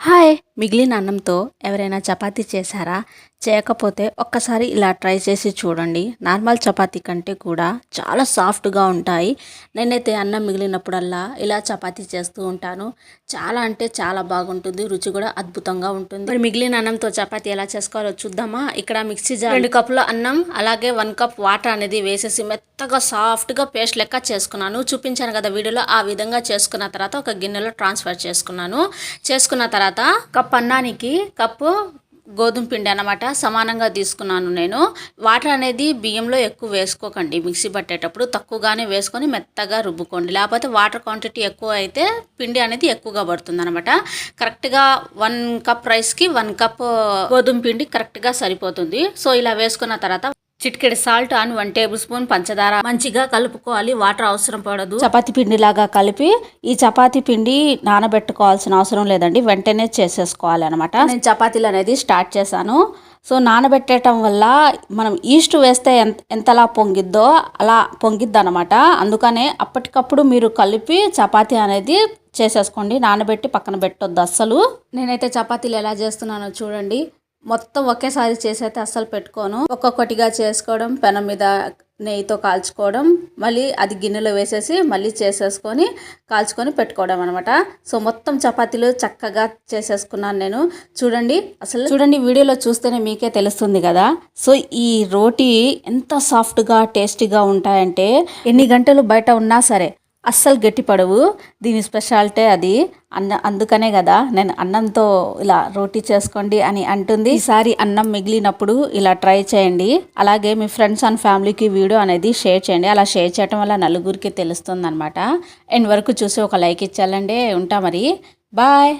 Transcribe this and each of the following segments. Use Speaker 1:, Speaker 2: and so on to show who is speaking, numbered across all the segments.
Speaker 1: Hi. మిగిలిన అన్నంతో ఎవరైనా చపాతీ చేశారా? చేయకపోతే ఒక్కసారి ఇలా ట్రై చేసి చూడండి. నార్మల్ చపాతీ కంటే కూడా చాలా సాఫ్ట్గా ఉంటాయి. నేనైతే అన్నం మిగిలినప్పుడల్లా ఇలా చపాతీ చేస్తూ ఉంటాను. చాలా అంటే చాలా బాగుంటుంది. రుచి కూడా అద్భుతంగా ఉంటుంది. మరి మిగిలిన అన్నంతో చపాతీ ఎలా చేసుకోవాలో చూద్దామా? ఇక్కడ మిక్సీ జార్ రెండు కప్పుల అన్నం అలాగే వన్ కప్ వాటర్ అనేది వేసేసి మెత్తగా సాఫ్ట్గా పేస్ట్ లెక్క చేసుకున్నాను. చూపించాను కదా వీడియోలో. ఆ విధంగా చేసుకున్న తర్వాత ఒక గిన్నెలో ట్రాన్స్ఫర్ చేసుకున్నాను. చేసుకున్న తర్వాత తర్వాత కప్ అన్నానికి కప్పు గోధుమ పిండి అనమాట సమానంగా తీసుకున్నాను నేను. వాటర్ అనేది బియ్యంలో ఎక్కువ వేసుకోకండి. మిక్సీ పట్టేటప్పుడు తక్కువగానే వేసుకొని మెత్తగా రుబ్బుకోండి. లేకపోతే వాటర్ క్వాంటిటీ ఎక్కువ అయితే పిండి అనేది ఎక్కువగా పడుతుంది అనమాట కరెక్ట్గా వన్ కప్ రైస్కి వన్ కప్ గోధుమ పిండి కరెక్ట్గా సరిపోతుంది. సో ఇలా వేసుకున్న తర్వాత చిటికెడు salt and one tablespoon పంచదార. మంచిగా కలుపుకోవాలి. వాటర్ అవసరం పడదు. చపాతీ పిండి లాగా కలిపి ఈ చపాతీ పిండి నానబెట్టుకోవాల్సిన అవసరం లేదండి. వెంటనే చేసేసుకోవాలి అనమాట నేను చపాతీలు అనేది స్టార్ట్ చేశాను. సో నానబెట్టడం వల్ల మనం ఈస్ట్ వేస్తే ఎంత ఎంతలా పొంగిద్దో అలా పొంగిద్ది అనమాట అందుకనే అప్పటికప్పుడు మీరు కలిపి చపాతీ అనేది చేసేసుకోండి. నానబెట్టి పక్కన పెట్టొద్దు అస్సలు. నేనైతే చపాతీలు ఎలా చేస్తున్నానో చూడండి. మొత్తం ఒకేసారి చేసైతే అస్సలు పెట్టుకోను. ఒక్కొక్కటిగా చేసుకోవడం పెనం మీద నెయ్యితో కాల్చుకోవడం మళ్ళీ అది గిన్నెలో వేసేసి మళ్ళీ చేసేసుకొని కాల్చుకొని పెట్టుకోవడం అనమాట సో మొత్తం చపాతీలు చక్కగా చేసేసుకున్నాను నేను. చూడండి అసలు చూడండి వీడియోలో చూస్తేనే మీకే తెలుస్తుంది కదా. సో ఈ రోటీ ఎంత సాఫ్ట్గా టేస్టీగా ఉంటాయంటే ఎన్ని గంటలు బయట ఉన్నా సరే అస్సలు గట్టిపడవు దీని స్పెషాలిటీ అది. అన్న అందుకనే కదా నేను అన్నంతో ఇలా రోటీ చేసుకోండి అని అంటుంది. ఈసారి అన్నం మిగిలినప్పుడు ఇలా ట్రై చేయండి. అలాగే మీ ఫ్రెండ్స్ అండ్ ఫ్యామిలీకి వీడియో అనేది షేర్ చేయండి. అలా షేర్ చేయడం వల్ల నలుగురికి తెలుస్తుంది అనమాట ఎండ్ వరకు చూసి ఒక లైక్ ఇచ్చాలండి ఉంటా మరి. బాయ్.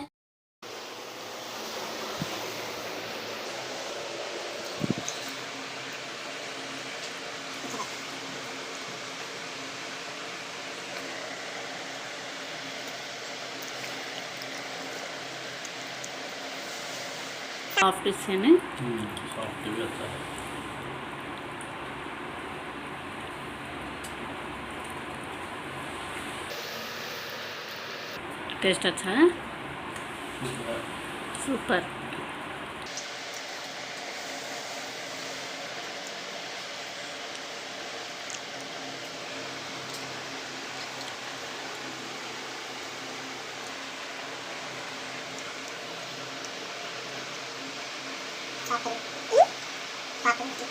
Speaker 1: सॉफ्ट इससे
Speaker 2: ना सॉफ्ट
Speaker 1: भी अच्छा है
Speaker 3: टेस्ट अच्छा है? सुपर সাথে কি সাথে কি